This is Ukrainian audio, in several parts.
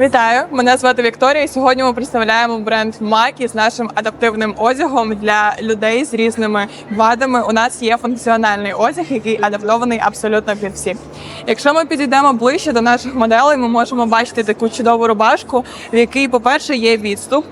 Вітаю! Мене звати Вікторія. Сьогодні ми представляємо бренд Макі з нашим адаптивним одягом для людей з різними вадами. У нас є функціональний одяг, який адаптований абсолютно під всіх. Якщо ми підійдемо ближче до наших моделей, ми можемо бачити таку чудову рубашку, в якій, по-перше, є відступ.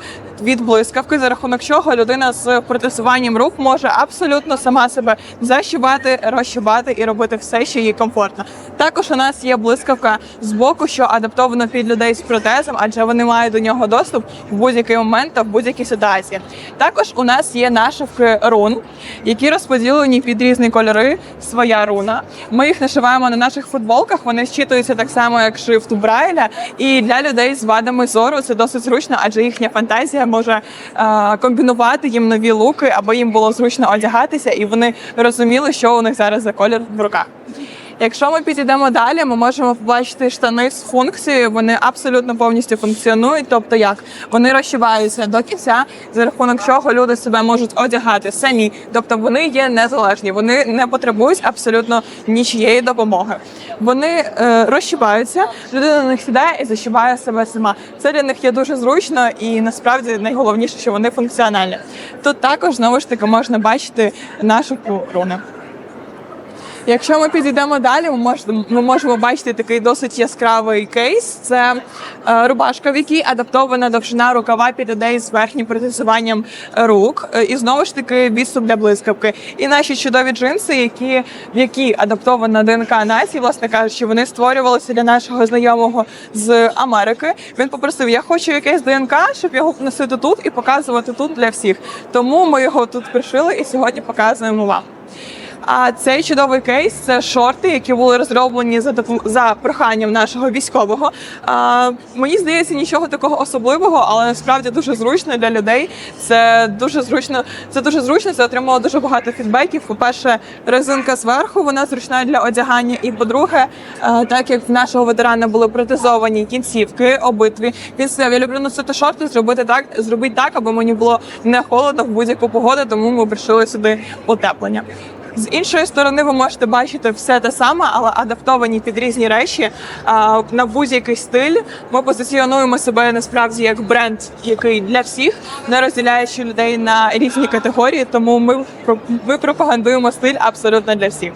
Від блискавки, за рахунок чого людина з протисуванням рук може абсолютно сама себе защибати, розщибати і робити все, що їй комфортно. Також у нас є блискавка з боку, що адаптовано під людей з протезом, адже вони мають до нього доступ в будь-який момент та в будь-якій ситуації. Також у нас є нашивки рун, які розподілені під різні кольори. Своя руна. Ми їх нашиваємо на наших футболках. Вони зчитуються так само, як шрифт Брайля. І для людей з вадами зору це досить зручно, адже їхня фантазія може е, комбінувати їм нові луки, аби їм було зручно одягатися, і вони розуміли, що у них зараз за колір в руках. Якщо ми підійдемо далі, ми можемо побачити штани з функцією. Вони абсолютно повністю функціонують. Тобто, як вони розшиваються до кінця, за рахунок чого люди себе можуть одягати самі. Тобто вони є незалежні, вони не потребують абсолютно нічієї допомоги. Вони е, розшибаються, людина на них сідає і защибає себе сама. Це для них є дуже зручно і насправді найголовніше, що вони функціональні. Тут також знову ж таки можна бачити нашу руну. Якщо ми підійдемо далі, ми можемо, бачити такий досить яскравий кейс. Це е, рубашка, в якій адаптована довжина рукава під людей з верхнім протезуванням рук. Е, і знову ж таки відступ для блискавки. І наші чудові джинси, які, в які адаптована ДНК нації, власне кажучи, вони створювалися для нашого знайомого з Америки. Він попросив: я хочу якесь ДНК, щоб його носити тут і показувати тут для всіх. Тому ми його тут пришили і сьогодні показуємо вам. А цей чудовий кейс це шорти, які були розроблені за за проханням нашого військового. А, мені здається, нічого такого особливого, але насправді дуже зручно для людей. Це дуже зручно. Це дуже зручно. Це отримало дуже багато фідбеків. По-перше, резинка зверху вона зручна для одягання. І по-друге, е, так як в нашого ветерана були протезовані кінцівки, обидві, він сказав, я люблю носити шорти, зробити так, зробити так, аби мені було не холодно в будь-яку погоду, тому ми прийшли сюди утеплення. З іншої сторони, ви можете бачити все те саме, але адаптовані під різні речі на будь-який стиль. Ми позиціонуємо себе насправді як бренд, який для всіх, не розділяючи людей на різні категорії. Тому ми, ми пропагандуємо стиль абсолютно для всіх.